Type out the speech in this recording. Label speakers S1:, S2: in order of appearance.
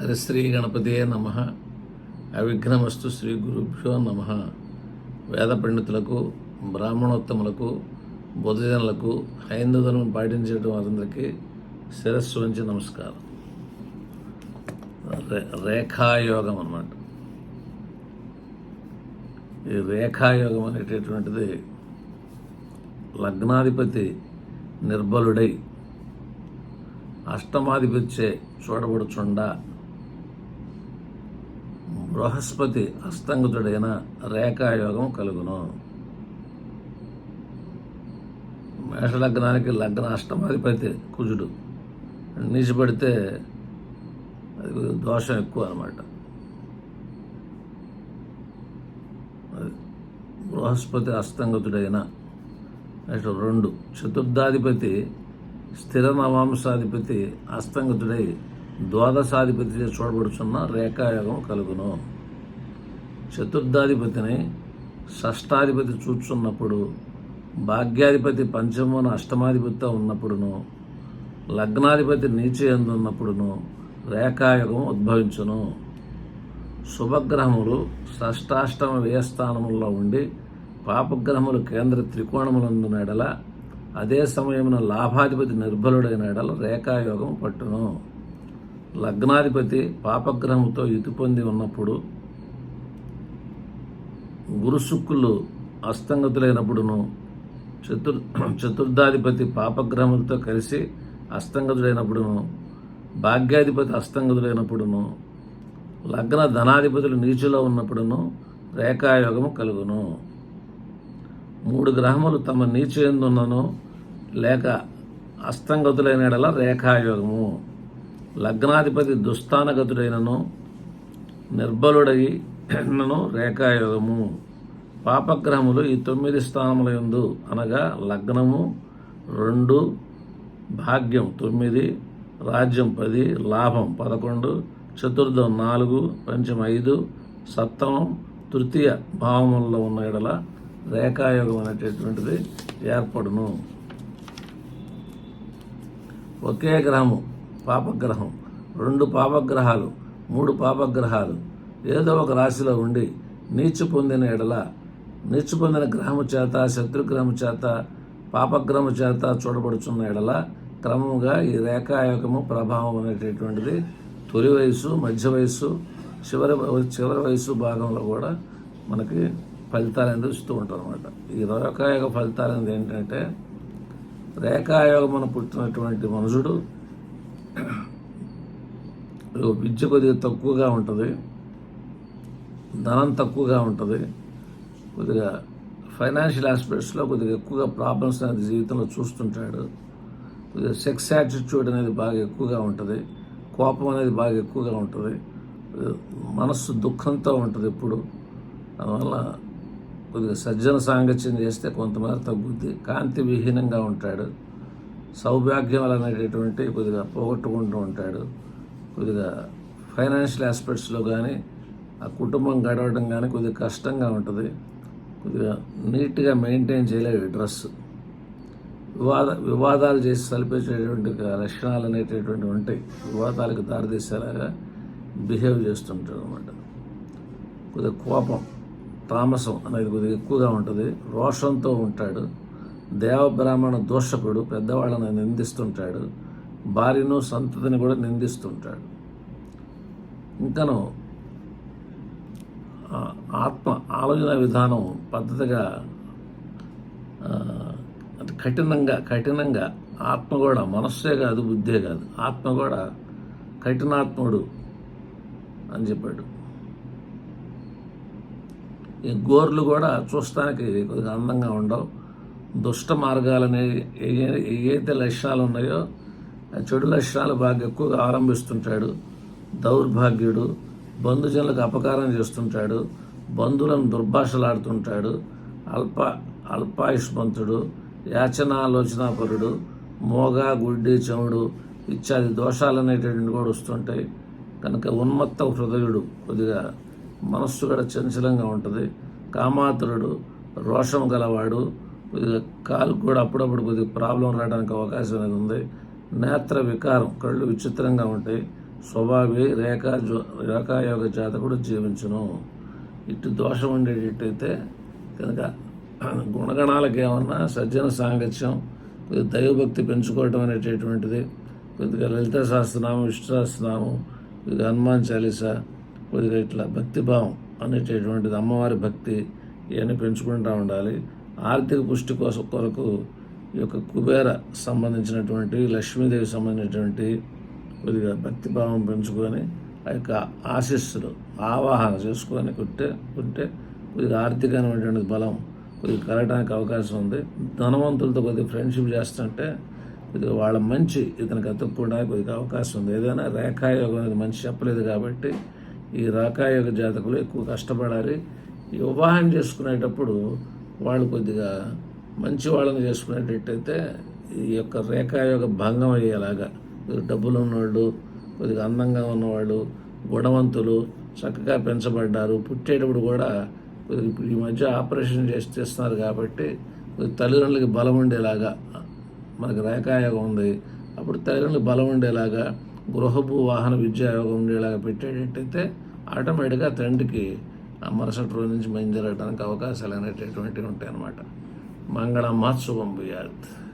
S1: హరిశ్రీ గణపతియే నమ. అవిఘ్నమస్తు శ్రీ గురుభ్యో నమ. వేద పండితులకు బ్రాహ్మణోత్తములకు బుధజనులకు హైందవులను పాటించడం వారందరికీ శిరస్సు వంచి నమస్కారం. రే రేఖాయోగం అన్నమాట. ఈ రేఖాయోగం అనేటటువంటిది లగ్నాధిపతి నిర్బలుడై అష్టమాధిపత్యే చూడబడుచుండ బృహస్పతి అస్తంగతుడైన రేఖాయోగం కలుగును. మేషలగ్నానికి లగ్న అష్టమాధిపతి కుజుడు. నీచిపడితే అది దోషం ఎక్కువ అనమాట బృహస్పతి అస్తంగతుడైన నెక్స్ట్ రెండు చతుర్థాధిపతి స్థిర నవాంశాధిపతి అస్తంగతుడై ద్వాదశాధిపతిని చూడబడుచున్న రేఖాయోగం కలుగును. చతుర్థాధిపతిని షష్టాధిపతి చూచున్నప్పుడు భాగ్యాధిపతి పంచమున అష్టమాధిపతితో ఉన్నప్పుడును లగ్నాధిపతి నీచ ఉన్నప్పుడును రేఖాయోగం ఉద్భవించును. శుభగ్రహములు షష్టాష్టమ వ్యయస్థానముల్లో ఉండి పాపగ్రహములు కేంద్ర త్రికోణములందు నెడల అదే సమయమున లాభాధిపతి నిర్బలుడైన ఎడల రేఖాయోగం పట్టును. లగ్నాధిపతి పాపగ్రహంతో యుతి పొంది ఉన్నప్పుడు గురుశుక్కులు అస్తంగతులైనప్పుడును చతుర్ చతుర్థాధిపతి పాపగ్రహములతో కలిసి అస్తంగతుడైనప్పుడును భాగ్యాధిపతి అస్తంగతుడైనప్పుడును లగ్న ధనాధిపతులు నీచులో ఉన్నప్పుడును రేఖాయోగము కలుగును. మూడు గ్రహములు తమ నీచు ఎందున్నను లేక అస్తంగతులైన ఎడల రేఖాయోగము. లగ్నాధిపతి దుస్థానగతుడైనను నిర్బలుడైనను రేఖాయోగము. పాపగ్రహములు ఈ తొమ్మిది స్థానముల ఎందు అనగా లగ్నము రెండు భాగ్యం తొమ్మిది రాజ్యం పది లాభం పదకొండు చతుర్థం నాలుగు పంచం ఐదు సప్తమం తృతీయ భావములలో ఉన్న ఎడల రేఖాయోగం అనేటటువంటిది ఏర్పడును. ఒకే గ్రహము పాపగ్రహం. రెండు పాపగ్రహాలు మూడు పాపగ్రహాలు. ఏదో ఒక రాశిలో ఉండి నీచు పొందిన ఎడల నీచు పొందిన గ్రహము చేత శత్రుగ్రహము చేత పాపగ్రహము చేత చూడబడుచున్న ఎడల క్రమముగా ఈ రేఖాయోగము ప్రభావం అనేటటువంటిది తొలి వయసు మధ్య వయసు చివరి చివరి వయసు భాగంలో కూడా మనకి ఫలితాలు అనేది ఇస్తూ ఉంటాం అనమాట ఈ రేఖాయోగ ఫలితాలు అనేది ఏంటంటే రేఖాయోగమున పుట్టినటువంటి మనుషుడు విద్య కొద్దిగా తక్కువగా ఉంటుంది. ధనం తక్కువగా ఉంటుంది. కొద్దిగా ఫైనాన్షియల్ ఆస్పెక్ట్స్లో కొద్దిగా ఎక్కువగా ప్రాబ్లమ్స్ అనేది జీవితంలో చూస్తుంటాడు. కొద్దిగా సెక్స్ యాటిట్యూడ్ అనేది బాగా ఎక్కువగా ఉంటుంది. కోపం అనేది బాగా ఎక్కువగా ఉంటుంది. మనస్సు దుఃఖంతో ఉంటుంది ఎప్పుడు. అందువల్ల కొద్దిగా సజ్జన సాంగత్యం చేస్తే కొంతమేర తగ్గుద్ది. కాంతి విహీనంగా ఉంటాడు. సౌభాగ్యం అనేటటువంటి కొద్దిగా పోగొట్టుకుంటూ ఉంటాడు. కొద్దిగా ఫైనాన్షియల్ ఆస్పెక్ట్స్లో కానీ ఆ కుటుంబం గడవడం కానీ కొద్దిగా కష్టంగా ఉంటుంది. కొద్దిగా నీట్గా మెయింటైన్ చేయలేడు డ్రెస్. వివాద వివాదాలు చేసి సలిపేసేటువంటి లక్షణాలు అనేటటువంటివి ఉంటాయి. వివాదాలకు దారితీసేలాగా బిహేవ్ చేస్తుంటాడు అనమాట కొద్దిగా కోపం తామసం అనేది కొద్దిగా ఎక్కువగా ఉంటుంది. రోషంతో ఉంటాడు. దేవబ్రాహ్మణ దోషకుడు పెద్దవాళ్ళని నిందిస్తుంటాడు. భార్యను సంతతిని కూడా నిందిస్తుంటాడు. ఇంకను ఆత్మ ఆలోచన విధానం పద్ధతిగా కఠినంగా కఠినంగా ఆత్మ కూడా మనస్సే కాదు బుద్ధే కాదు. ఆత్మ కూడా కఠినాత్ముడు అని చెప్పాడు. ఈ గోర్లు కూడా చూస్తానికి కొద్దిగా అందంగా ఉండవు. దుష్ట మార్గాలనే ఏదైతే లక్షణాలు ఉన్నాయో చెడు లక్షణాలు బాగా ఎక్కువగా ఆరంభిస్తుంటాడు. దౌర్భాగ్యుడు బంధుజనులకు అపకారం చేస్తుంటాడు. బంధువులను దుర్భాషలాడుతుంటాడు. అల్ప అల్పాయుష్మంతుడు యాచనాలోచనాపరుడు మోగ గుడ్డి చెవుడు ఇత్యాది దోషాలు అనేటటువంటి కూడా వస్తుంటాయి. కనుక ఉన్మత్త హృదయుడు కొద్దిగా మనస్సు కూడా చంచలంగా ఉంటుంది. కామాతురుడు రోషం గలవాడు కాలు కూడా అప్పుడప్పుడు కొద్దిగా ప్రాబ్లం రావడానికి అవకాశం అనేది ఉంది. నేత్ర వికారం కళ్ళు విచిత్రంగా ఉంటాయి స్వభావి రేఖా జో రేఖాయోగ జాతకుడు జీవించును. ఇటు దోషం ఉండేటట్టయితే కనుక గుణగణాలకు ఏమన్నా సజ్జన సాంగత్యం కొద్దిగా దైవభక్తి పెంచుకోవటం అనేటటువంటిది కొద్దిగా లలిత సహస్రనామం విష్ణు సహస్రనామం కొద్దిగా హనుమాన్ చాలీస కొద్దిగా ఇట్లా భక్తిభావం అనేటటువంటిది అమ్మవారి భక్తి ఇవన్నీ పెంచుకుంటూ ఉండాలి. ఆర్థిక పుష్టి కోసం కొరకు ఈ యొక్క కుబేర సంబంధించినటువంటి లక్ష్మీదేవి సంబంధించినటువంటి కొద్దిగా భక్తిభావం పెంచుకొని ఆ యొక్క ఆశీస్సులు ఆవాహన చేసుకొని కుట్టే ఉంటే కొద్దిగా ఆర్థికమైనటువంటి బలం కొద్దిగా కలగడానికి అవకాశం ఉంది. ధనవంతులతో కొద్దిగా ఫ్రెండ్షిప్ చేస్తుంటే కొద్దిగా వాళ్ళ మంచి ఇతనికి అతుక్కోవడానికి కొద్దిగా అవకాశం ఉంది. ఏదైనా రేఖాయోగం అనేది మంచి చెప్పలేదు కాబట్టి ఈ రేఖాయోగ జాతకులు ఎక్కువ కష్టపడాలి. ఈ వివాహం చేసుకునేటప్పుడు వాళ్ళు కొద్దిగా మంచి వాళ్ళని చేసుకునేటట్టయితే ఈ యొక్క రేఖాయోగ భంగం అయ్యేలాగా. డబ్బులు ఉన్నవాళ్ళు కొద్దిగా అందంగా ఉన్నవాళ్ళు గుణవంతులు చక్కగా పెంచబడ్డారు పుట్టేటప్పుడు కూడా కొద్దిగా ఈ మధ్య ఆపరేషన్ చేసి చేస్తున్నారు కాబట్టి తల్లిదండ్రులకి బలం ఉండేలాగా మనకి రేఖాయోగం ఉంది. అప్పుడు తల్లిదండ్రులకు బలం ఉండేలాగా గృహభూ వాహన విద్యాయోగం ఉండేలాగా పెట్టేటట్టయితే ఆటోమేటిక్గా తండ్రికి మరుసటి రోజు నుంచి మంచి జరగడానికి అవకాశాలు అనేటటువంటివి ఉంటాయన్నమాట. అన్నమాట శుభం భూయాత్.